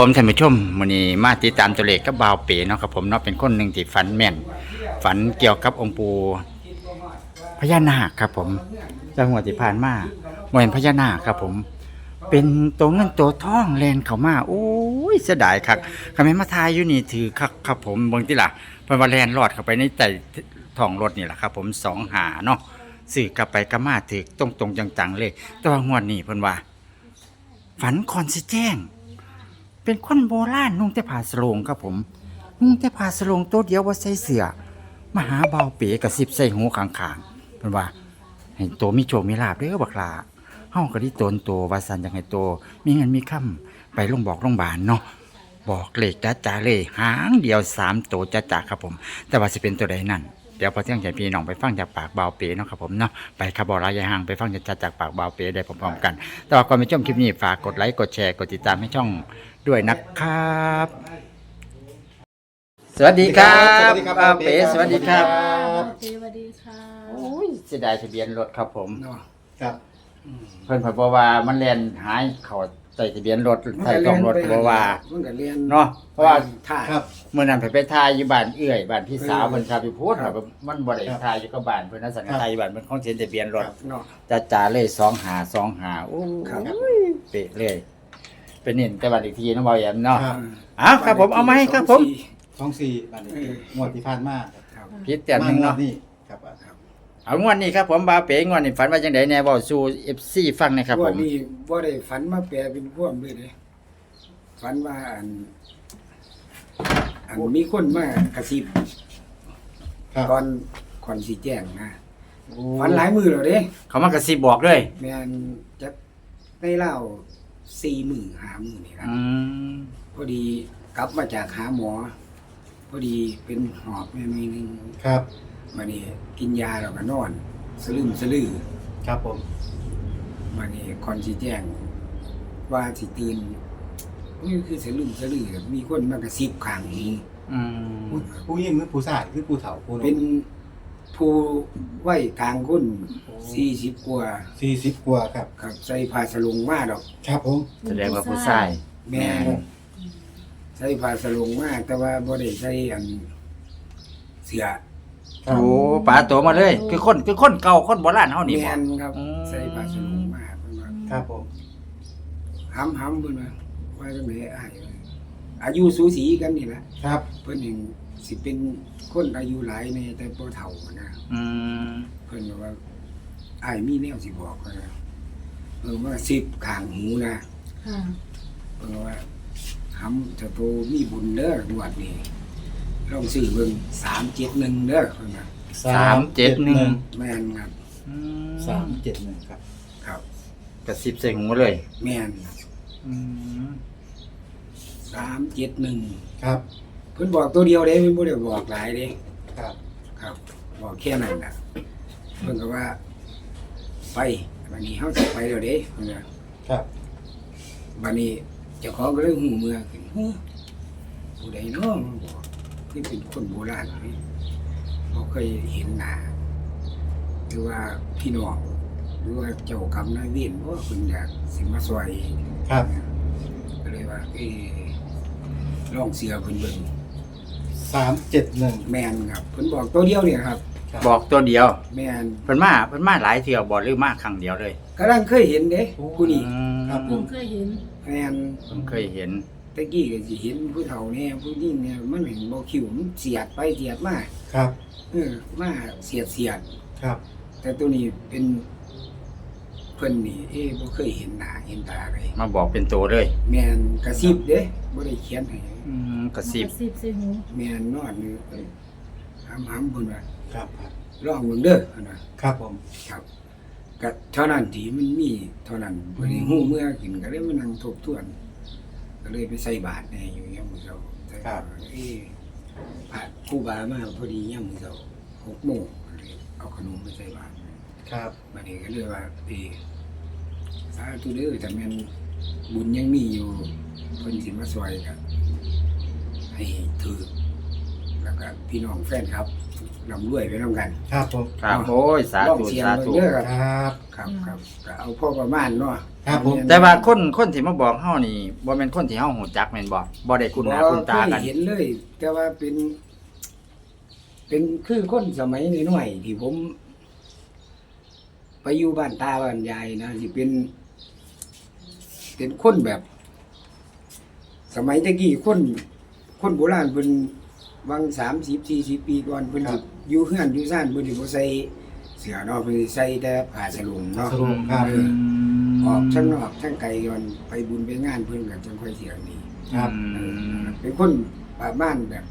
ผมท่านผู้ชมวันนี้มาติดตามตัวเลขกับบ่าวเป๋เนาะครับผมเนาะเป็นคนหนึ่งที่ฝันแม่น ฝันเกี่ยวกับองค์ปูพญานาคครับผมจังหวัดที่ผ่านมาเหมือนพญานาคครับผม เป็นตัวเงินตัวทองแลนเข้ามาโอ้ยเสียดายครับคำแม่นมาทายอยู่นี่ถือครับครับผมเบางทีล่ะเพิ่นว่าแลนรอดเข้าไปในแต่ท้องรถนี่แหละครับ ผมสองหาเนาะสื่อกลับไปกลับมาถือตรงตรงๆจังๆเลยแต่ว่างวดนี้เพิ่นว่า ฝันคอนสิแจ้ง เป็นคนโบราณนุ่งแต่ผ้าสโลงครับผม นุ่งแต่ผ้าสโลงตัวเดียวว่าใส่เสื้อมาหาเบาเป๋กับสิบใส่หูข้างๆเพิ่นว่าให้โตมีโชคมีลาบเด้อบักลาเฮาก็ไดิตนโตว่าสันจังให้โตมีเงินมีค่ำไปโรงบอกโรงบาลเนาะบอกเลขจ้าจ้าเลยหางเดียวสามโตจ้าจ้าครับผม แต่ว่าสิเป็นตัวใดนั่นเดี๋ยวพอเที่ยงใจพี่น้องไปฟังจากปากเบาเป๋เนาะครับผมเนาะไปขับบอรายายห่างไปฟังจากจากปากเบาเป๋ได้พร้อมๆกัน แต่ว่าก่อนไปชมคลิปนี้ฝากกดไลค์กดแชร์กดติดตามให้ช่อง ด้วยนะครับ สวัสดีครับสวัสดีครับอาเป๋สวัสดีครับสวัสดีค่ะโอ้ยเสียดายทะเบียนรถครับผมเนาะครับเพิ่นเพิ่นบอกว่ามันแล่นหายเขาใส่ทะเบียนรถใส่กล่องรถก็บอกว่ามันก็เรียนเนาะเพราะว่าท่าครับ เมื่อนั้นไปไปทายอยู่บ้านเอื้อยบ้านพี่สาวเพิ่นครับพี่พูดครับมันบ่ได้ทายอยู่กับบ้านเพิ่นน่ะสันทายอยู่บ้านเพิ่นของเสียทะเบียนรถเนาะจะจ่าเลยสองหาสองหาโอ้ครับยเป๊ะเลย เป็นเน้นแต่บัดอีกทีเนาะบ่าวแอมเนาะครับอ้าวครับผมเอามาให้ครับผมท้องสี่บันนี้เอองวดที่ผ่านมาครับพิษแต่หนึงมเนาะงวดนี่ครับครับเอางวดนี้ครับผมบาเป๋งวดนี้ฝันว่าจังไดแหน่เว้าสู่ FC ฟังหนะครับพผวกมนี้บ่ได้ฝันมาแปลเป็นพวกเลยเด้ฝันว่าอันอันมีคนมากระซิบครับก่อนก่อนสิแจ้งนะฝันหลายมือแล้วเด้ เขามากระซิบบอกเลยแม่นจะได้เล่า สี่มือหามือนี่ครับ อืมพอดีกลับมาจากหาหมอ พอดีเป็นหอบแม่มีนึงครับ มานี่กินยาแล้วก็นอน สลืมสลือครับผม มานี่ก่อนสิแจ้ง ว่าสิตื่นนี่คือสลืมสลือมีคนมากระซิบข้างหูอืมผู้ผู้ยิ่งหรือผู้ชายคือผู้เฒ่าผู้หเป็น ผู้ไหวกลางคนสี่สิบกว่าสี่สิบกว่าครับ ครับใส่ผ้าสลงมาดอก ครับผม แสดงว่าผู้ชาย แม่ใส่ผ้าสลงมาแต่ว่าบ่ได้ใส่อันเสื้อครับ โอ้ป๋าโตมาเลย คือคนคือคนเก่าคนโบราณเฮานี่แม่บ่ นครับ อืม ใส่ผ้าสลงมาเพิ่นว่าครับผม ห้ำห้ำเพิ่นว่าว่าจังได๋อ้ายอายุสูสีกันนี่แหละครับ เพิ่นเอง สิเป็นคนอายุหลายแน่แต่บ่เฒ่านะอืมเพิ่นบอกว่าอ้ายมีแนวสิบอกว่าเออว่าสิบข้างหูนะค่ะเพิ่นว่าหำจะโตมีบุญเด้องวดนี้ลองซื้อเบิ่ง371เด้อเพิ่นว่า371แม่นครับอืมสามเจ็ดหนึ่งครับ ครับกระซิบใส่หูเลย แม่นครับอืม371ครับ เพิ่นบอกตัวเดียวเด้เพิ่นบ่ได้บอกหลายเด้ครับ ครับ บอกแค่นั้นน่ะเพิ่นก็ว่า ไปวันนี้เฮาสิไปแล้วเด้เพิ่นว่าครับ วันนี้เจ้าของก็เลยหูเมื่อขึ้นหูผู้ใดเนาะมันบอกคือเป็นคนโบราณนี่บ่เคยเห็นหน้าหรือว่าพี่น้องหรือว่าเจ้ากรรมนายเวรบ่เพิ่นอยากสิมาซอยครับ ก็เลยว่าเออลองเสือเพิ่นเบิ่ง สามเจ็ดหนึ่งแม่นครับเพิ่นบอกตัวเดียวเนี่ยครับ บอกตัวเดียวแม่นเพิ่นมาเพิ่นมาหลายเที่ยวบ่หรือมาครั้งเดียวเลยกำลังเคยเห็นเด้ผู้นี้อืมครับผเพิ่งมเคยเห็นแม่นผมเคยเห็นตะกี้ก็สิเห็นผู้เฒ่าแน่ผู้ยิ่งเนี่ยมันเห็นบ่คิวมันเสียดไปเสียดมาครับเออมาเสียดเสียดครับ แต่ตัวนี้เป็น เพิ่นนี่เอ๊ะบ่เคยเห็นหน้าเห็นตาเลยมาบอกเป็นตัวเลยแม่นกระซิบเด้บ่ได้เขียนให้อืมกระซิบกระซิบใส่หูแม่นนอนอยู่เอ้ยหำๆเพิ่นว่าครับครับลองเบิ่งเด้อเพิ่นว่าครับผม ครับก็เท่านั้นที่มันมีเท่านั้นบ่ได้ฮู้เมื่อกินก็เลยมานั่งทบทวน ก็เลยไปใส่บาตรแหน่อยู่ยามมื้อเช้าแต่ว่าเอ๊ะพระครูบามาพอดียามมื้อเช้า6โมงก็เลยเอาขนมไปใส่บาตร ครับบัดนี้ก็เลยว่าเอ๊ะ สาธุเด้อแต่แม่นบุญยังมีอยู่เพิ่นสิมาซอยก็ให้ถือแล้วก็พี่น้องแฟนครับลำรวยไปน้ำกัน ครับผมครับโอ้ยสาลองธุเสียงสาเบิ่ธุงเด้อคครับรับ ครับครับก็เอาพ่อประมาณเนาะครับผม แต่ว่าคนคนที่มาบอกเฮานี่บ่แม่นคนที่เฮาหูจักแม่นบ่บ่ได้คุณหน้าคุณตากัน บ่เคยเห็นเลย แต่ว่าเป็น เป็นคือคนสมัยน้อยๆที่ผม ไปอยู่บ้านตาบ้านยายนะสิเป็น เป็นคนแบบ สมัยตะกี้คนคนโบราณเพิ่นวังสามสิบสี่สิบปีก่อนเพิ่นครัสิบอยู่เฮือนอยู่ซ่านเพิ่นสิบ่ใส่เสื้อเนาะเพิ่นสิใส่แต่ผ้าสลุงเนาะ สรุปครับเออ ออกทั้งนอกทั้งไกลก่อนไปบุญไปงานเพิ่นก็จังค่อยเที่ยวนี้ครับอืมเป็นคนประมาณแบบ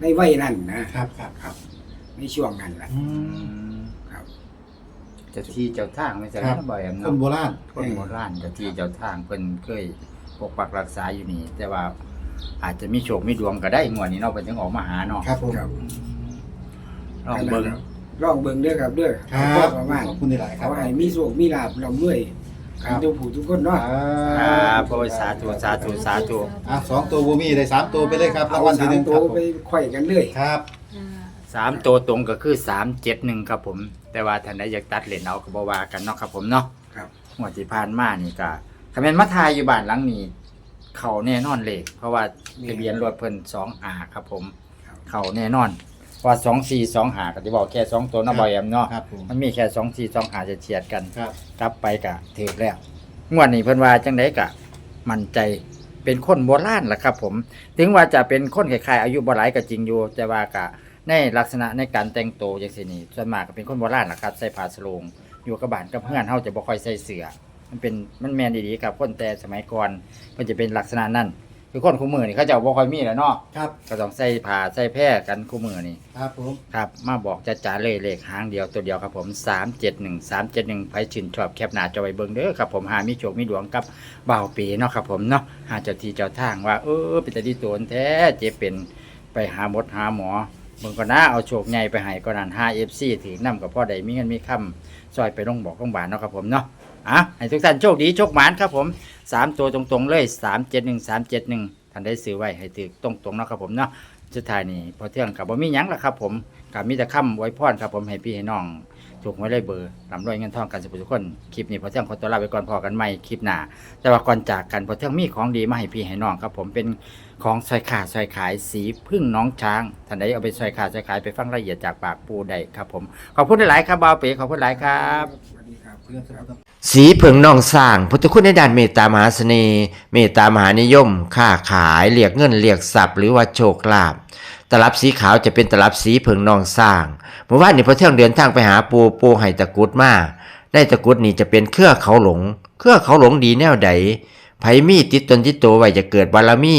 ในวัยนั้นนะครับครับครับในช่วงนั้นแหละอืมครับ เจ้าที่เจ้าทางไม่ใช่ครับบ่อยอะคนเนาะโบราณคนโบราณเจ้าที่เจ้าทางเพิ่นเคยปกปักรักษาอยู่นี่ แต่ว่าอาจจะมีโชคมีดวงก็ได้งวดนี้เนาะเพิ่นถึงออกมาหาเนาะครับผมครับลองเบิ่งลองเบิ่งเด้อครับเด้อครัเอาบประมาณขอบคุณหลายๆครัเขาบ ให้มีโชคมีลาภร่ำรวยคกัรันบทุกผู้ทุกคนเนาะครับโอ้ยสาธุสาธุสาธุอะสองตัวบูมี่ได้สามตัวไปเลยครับราเอางวัลสาที่มหนึ่งตัควรับผมไปไขว้กันเลยครับอ่าสามตัวตรงก็คือสามเจ็ดหนึ่งครับผม แต่ว่าท่านใดอยากตัดเหรียญเอาก็บว่ากันเนาะครับผมเนาะครับ งวดที่ผ่านมานี่ก็คำเป็นมาทายอยู่บ้านหลังนี้เขาแน่นอนเลยเพราะว่าทะเบียนรถเพิ่นสองอาครับผม ครับ เขาแน่นอนเพราะว่าสองสี่สองหาก็จะบอกแค่สองตัวเนาะบอยแอมเนาะครับผมมันมีแค่สองสี่สองหาจะเฉียดกัน ครับกลับไปกะถือแล้วงวดนี้เพิ่นว่าจังไดกะ มั่นใจเป็นคนโบราณล่ะครับผม ถึงว่าจะเป็นคนคล้ายๆอายุบ่หลายก็จริงอยู่ แต่ว่ากะ ในลักษณะในการแต่งตัวจังซี่นี่ส่วนมากก็เป็นคนโบราณล่ะครับใส่ผ้าสโลงอยู่กับบ้านกับเพื่อนเฮาจะบ่ค่อยใส่เสื้อมันเป็นมันแม่นดีๆครับคนแต่สมัยก่อนเพิ่นจะเป็นลักษณะนั้นคือคนคู่มือนี่เขาเจะบ่ค่อยมีแล้วเนาะครับก็ต้องใส่ผ้าใส่แพร่กันคู่มือนี่ครับผมครับมาบอกจะจ่าเลยเลขหางเดียวตัวเดียวครับผม371 371ไผชื่นชอบแคปหน้าจอไว้เบิ่งเด้อครับผมหามีโชคมีดวงกับบ่าวปีเนาะครับผมเนาะหาเจ้าที่เจ้าทางว่าเออเป็นแต่ดีตัวแท้เจ็บเป็นไปหาหมดหาหมอ เบิ่งก็น่าเอาโชคใหญ่ไปให้ก็นั่น 5FC ถือนำกับพ่อใดมีเงินมีคำซอยไปลงบอกโรงพยาบาลเนาะครับผมเนาะอะให้ทุกท่านโชคดีโชคหมานครับผมสามตัวตรงๆเลย 371 371ท่านได้ซื้อไว้ให้ถือตรงๆเนาะครับผมเนาะสุดท้ายนี่พอเที่ยงกับบ่มีหยังละครับผมกับมีแต่คำไว้พรครับผมให้พี่ให้น้องถูกไว้เลยเบอร์ลำรวยเงินทองกันสุขทุกคนคลิปนี้พอเที่ยงขอตัวลาไปก่อนพอกันใหม่คลิปหน้าแต่ว่าก่อนจากกันพอเที่ยงมีของดีมาให้พี่ให้น้องครับผมเป็น ของซอยขาดซอยขายสีพึ่งน้องช้างท่านใดเอาไปซอยขาดซอยขายไปฟังรายละเอียดจากปากปูได้ครับผม ขอบคุณหลายๆครับบ่าวเป๋ขอบคุณหลายครับ สวัสดีครับเพื่อนครับ สีเผิงนองสร้างพุทธคุณในด้านเมตตามหาเสน่ห์เมตตามหานิยม ค้าขายเรียกเงินเรียกทรัพย์หรือว่าโชคลาภตลับสีขาวจะเป็นตลับสีเผิงนองสร้างเมื่อวานนี้พอเที่ยงเดินทางไปหาปูปูไห้ตะกรุดมาได้ตะกรุดนี่จะเป็นเครือเขาหลง เครือเขาหลงดีแนวใดไผมีติดตนติดตัวไว้จะเกิดบารมี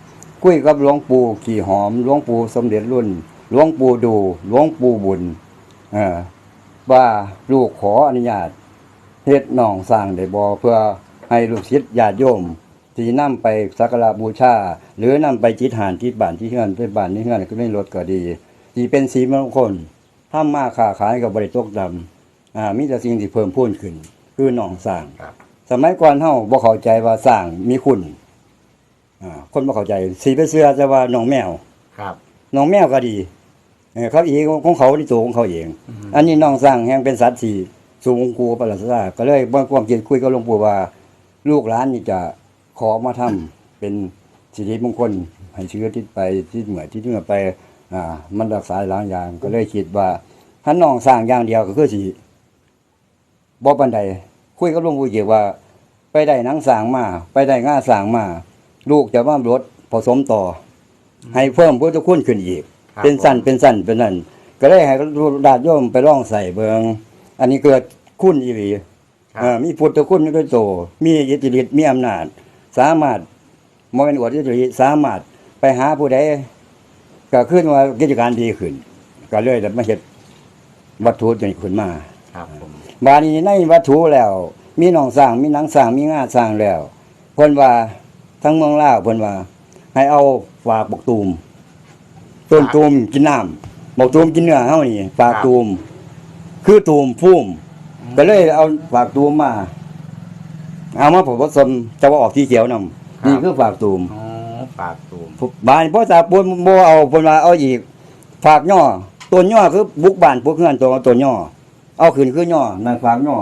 คุยกับหลวงปู่ขี่หอมหลวงปู่สมเด็จรุ่นหลวงปู่ดูหลวงปู่บุญเออว่าลูกขออนุญาตเฮ็ดน้องสร้างได้บ่เพื่อให้ลูกศิษย์ญาติโยมที่นำไปสักการะบูชา หรือนำไปจิตหานที่บ้านที่เฮือนไปบ้านที่เฮือนก็ไม่ลดก็ดีที่เป็นสีมงคลถ้ามาค้าขายกับบริตกดำอ่ามีแต่สิ่งที่เพิ่มพูนขึ้น คือหนองสร้างสมัยก่อนเฮาบ่เข้าใจว่าสร้างมีคุณ อ่าคนบ่เข้าใจสีไปเสื้อจะว่าน้องแมวครับน้องแมวก็ดีเออเขาอีกของเขาที่ตัวของเขาเอง อันนี้น้องสร้างแห่งเป็นสัตว์ที่สูงกูประหลาดซาก็เลยบ่ความคิดคุยกับหลวงปู่ว่า ลูกหลานนี่จะขอมาทำเป็นสิริมงคลให้เชื้อที่ไปที่เหมือที่เหมือไปอ่ามันรักษาหลายอย่าง ก็เลยคิดว่าถ้าน้องสร้างอย่างเดียวก็คือสิบ่ปานใดคุยกับหลวงปู่เกี่ยวว่า ไปได้หนังสร้างมา ไปได้ง่าสร้างมา ลูกจะว่ารถผสมต่ออให้เพิ่มพุทธคุณขึ้นอีก ครับเป็นสั้นเป็นสั้นเป็นนั่นก็เลยให้ดาดโยมไปล่องใส่เบิงอันนี้เกิดคุณอีหลีครับ เอ่อมีพุทธคุณด้วยโตมีอิทธิฤทธิ์มีอำนาจ สามารถมเป็นอวดอิทธิฤทธิ์สามารถไปหาผู้ใดก็ขึ้นว่ากิจการดีขึ้น ก็เลยได้มาเฮ็ดวัตถุตัวนี้ขึ้นมา ครับผม บาดนี้ในวัตถุแล้ว มีหนองสร้างมีหนังสร้างมีงาสร้างแล้วเพิ่นว่า ทั้งเมืองลาวเพิ่นว่า ให้เอาฝากบกตูมต้นตูมกินน้ำบกตูมกินเนื้อเฮานี่ฝากตูม คือตูมพุ่มก็เลยเอาฝากตูมมา เอามาผสมจะว่าออกที่เขียวนำนี่คือฝากตูมอ๋อปากตูมบ้านพ่อตาปนบ่เอาเพิ่นว่าเอาอีกฝากย่อต้นย่อคือบุกบ้านพวกเฮือนตัวต้นย่อเอาขึ้นคือย่อนั่นฝากย่อ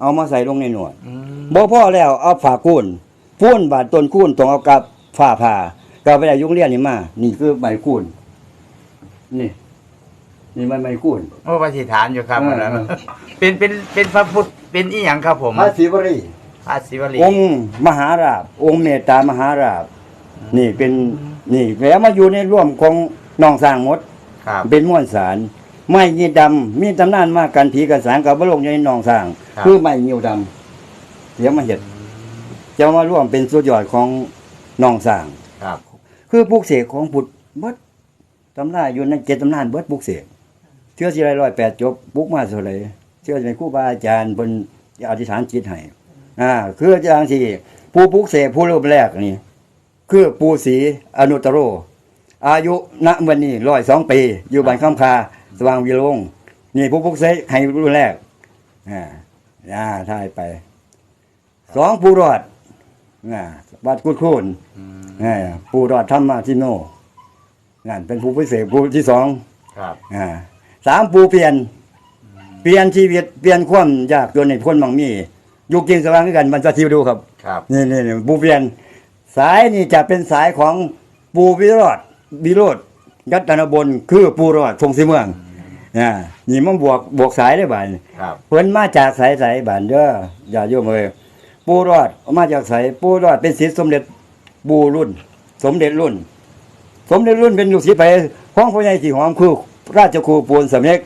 เอามาใส่ลงในหนวดอืมบ่พอแล้วเอาฝากคูน พูนบาดต้นคูนต้องเอากับฝ้าผ่าก็ไปได้ยุงเรียนนี่มา นี่คือใบคูนนี่ นี่มันใบคูน โอ้ปฏิฐานอยู่ครับเอออันนั้นเป็นเป็นเป็นพระพุทธเป็นอีหยังครับผมพระศิวรี พระศิวลี องค์มหาราชองค์เมตตามหาราชนี่เป็นนี่แล้วมาอยู่ในร่วมของน้องสร้างหมด ครับ เป็นม้วนสาร ไม้ยีดำมีตำนานมากกันผีกันสางกับบลงอยู่ในหนองสร้าง ครับ คือไม้ยิวดำเดี๋ยวมาเห็ด จะมาร่วมเป็นสุดยอดของหนองสร้าง ครับ คือปลูกเสกของพุทธเบิดตำนานอยู่ในเจ็ดตำนานเบิดปลูกเสกเชื่อสิไรร้อยแปดจบปลูกมาเท่าไหรเชื่อสิเป็นครูบาอาจารย์เป็นอธิษฐานจิตให้อ่าคืออาจารย์ที่ผู้ปลูกเสกผู้รูปแรกนี่ คือปูศรีอนุตตโร อายุณวันนี้ร้อยสองปี อยู่บ้านข้ามคาสว่างวิโรงนี่ผู้ปลุกเสกให้รุ่นแรกอ่าอ่าทายไปสองผู้รอด อ่าบัดกุดคูนอืมอ่าผู้รอดธรรมาทิโนนั่นเป็นผู้พิเศษผู้ที่สองครับอ่าสามผู้เปลี่ยน เปลี่ยนชีวิตเปลี่ยนความยากจนในคนบางมีอยู่กินสว่างด้วยกันมันจะทิวดูครับครับนี่นี่นี่ปูเปลี่ยน สายนี่จะเป็นสายของปูวิโรธวิโรธยัตนบนคือปูรอดทงสีเมืองอ่านี่มันบวกบวกสายได้บ่ายครับเพิ่นมาจากสายสายบ้านเด้ออย่าโยมเอ้ย ปูรอดออกมาจากสายปูรอดเป็นศิษย์สมเด็จบูรุ่น สมเด็จรุ่น สมเด็จรุ่นเป็นลูกศิษย์ไปของพ่อใหญ่สีหอมคือราชครูปูนสำเร็จ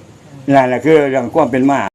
นั่นแหละคือเรื่องความเป็นมา